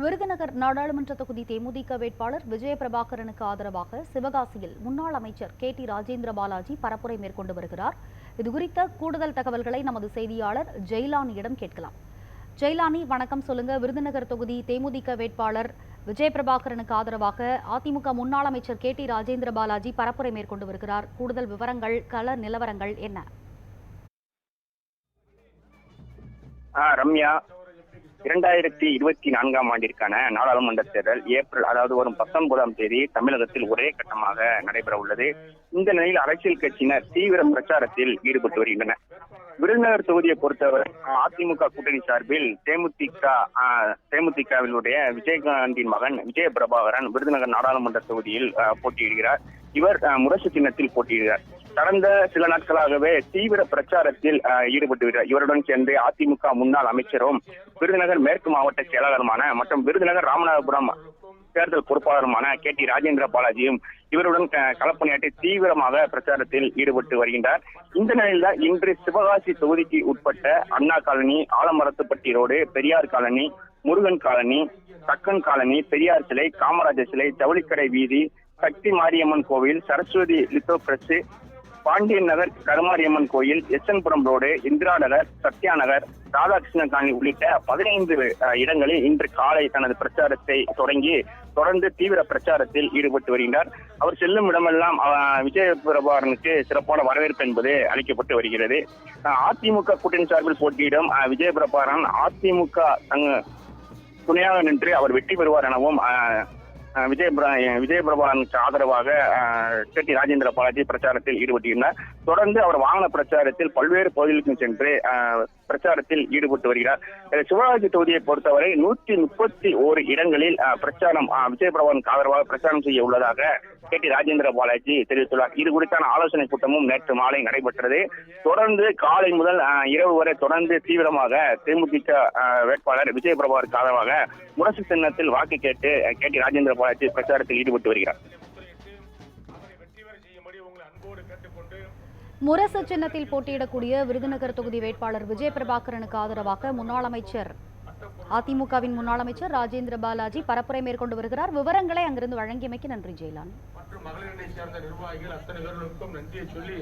விருதுநகர் நாடாளுமன்ற தொகுதி தேமுதிக வேட்பாளர் விஜயபிரபாகரனுக்கு ஆதரவாக சிவகாசியில் முன்னாள் அமைச்சர் கே டி ராஜேந்திர பாலாஜி பரப்புரை மேற்கொண்டு வருகிறார். இதுகுறித்த கூடுதல் தகவல்களை நமது செய்தியாளர் ஜெயலானியிடம் கேட்கலாம். ஜெயலானி வணக்கம். சொல்லுங்க. விருதுநகர் தொகுதி தேமுதிக வேட்பாளர் விஜயபிரபாகரனுக்கு ஆதரவாக அதிமுக முன்னாள் அமைச்சர் கே டி ராஜேந்திர பாலாஜி பரப்புரை மேற்கொண்டு வருகிறார். கூடுதல் விவரங்கள் கள நிலவரங்கள் என்ன? ரம்யா. இரண்டாயிரத்தி இருபத்தி நான்காம் ஆண்டிற்கான நாடாளுமன்ற தேர்தல் ஏப்ரல் அதாவது வரும் பத்தொன்பதாம் தேதி தமிழகத்தில் ஒரே கட்டமாக நடைபெற உள்ளது. இந்த நிலையில் அரசியல் கட்சியினர் தீவிர பிரச்சாரத்தில் ஈடுபட்டு வருகின்றனர். விருதுநகர் தொகுதியை பொறுத்தவரை அதிமுக கூட்டணி சார்பில் தேமுதிக தேமுதிகவினுடைய விஜயகாந்தின் மகன் விஜய பிரபாகரன் விருதுநகர் நாடாளுமன்ற தொகுதியில் போட்டியிடுகிறார். இவர் முரசு சின்னத்தில் போட்டியிடுகிறார். கடந்த சில நாட்களாகவே தீவிர பிரச்சாரத்தில் ஈடுபட்டு வருகிறார் இவருடன் சேர்ந்து அதிமுக முன்னாள் அமைச்சரும் விருதுநகர் மேற்கு மாவட்ட செயலாளருமான மற்றும் விருதுநகர் ராமநாதபுரம் தேர்தல் பொறுப்பாளருமான கே டி ராஜேந்திர பாலாஜியும் இவருடன் க- களப்பணியாற்றி தீவிரமாக பிரச்சாரத்தில் ஈடுபட்டு வருகின்றார். இந்த நிலையில்தான் இன்று சிவகாசி தொகுதிக்கு உட்பட்ட Anna colony Alamarathupatti road Periyar colony Murugan colony Thakkan colony Periyar சிலை காமராஜர் சிலை ஜவுளிக்கடை வீதி சக்தி மாரியம்மன் கோவில் சரஸ்வதி லித்தோ பிரஸ் பாண்டியன் நகர் கருமாரியம்மன் கோயில் எச்சன்புரம் ரோடு இந்திரா நகர் சத்யா நகர் ராதாகிருஷ்ணன் காணி உள்ளிட்ட பதினைந்து இடங்களில் இன்று காலை தனது பிரச்சாரத்தை தொடங்கி தொடர்ந்து தீவிர பிரச்சாரத்தில் ஈடுபட்டு வருகின்றார். அவர் செல்லும் இடமெல்லாம் விஜய பிரபாகரனுக்கு சிறப்பான வரவேற்பு என்பது அளிக்கப்பட்டு வருகிறது. அதிமுக கூட்டணி சார்பில் போட்டியிடும் விஜய பிரபாகரன் அதிமுக தங்க துணையாக நின்று அவர் வெற்றி பெறுவார் எனவும் விஜய விஜய பிரபாகரனுக்கு ஆதரவாக செட்டி ராஜேந்திர பாலாஜி பிரச்சாரத்தில் ஈடுபட்டிருந்தார். தொடர்ந்து அவர் வாகன பிரச்சாரத்தில் பல்வேறு பகுதிகளுக்கும் சென்று பிரச்சாரத்தில் ஈடுபட்டு வருகிறார். அஹ், சிவகாசி தொகுதியை பொறுத்தவரை நூற்றி முப்பத்தி ஓரு இடங்களில் பிரச்சாரம் விஜய பிரபாகரனுக்கு ஆதரவாக பிரச்சாரம் செய்ய உள்ளதாக கே டி ராஜேந்திர பாலாஜி தெரிவித்துள்ளார். இது குறித்தான ஆலோசனை கூட்டமும் நேற்று மாலை நடைபெற்றது. தொடர்ந்து காலை முதல் இரவு வரை தொடர்ந்து தீவிரமாக தேமுதிக வேட்பாளர் விஜய பிரபாகருக்கு ஆதரவாக முரசு சின்னத்தில் வாக்கு கேட்டு KT K T Rajendra Balaji பிரச்சாரத்தில் ஈடுபட்டு வருகிறார். முரசு சின்னத்தில் போட்டியிடக்கூடிய விருதுநகர் தொகுதி வேட்பாளர் விஜய பிரபாகரனுக்கு ஆதரவாக முன்னாள் அமைச்சர் அதிமுகவின் முன்னாள் அமைச்சர் ராஜேந்திர பாலாஜி பரப்புரை மேற்கொண்டு வருகிறார். விவரங்களை அங்கிருந்து வழங்கியமைக்கு நன்றி ஜெயலான். மற்றும் மகளிரணை சேர்ந்த நிர்வாகிகள் அத்தனை பேர்களுக்கும் நன்றியை சொல்லி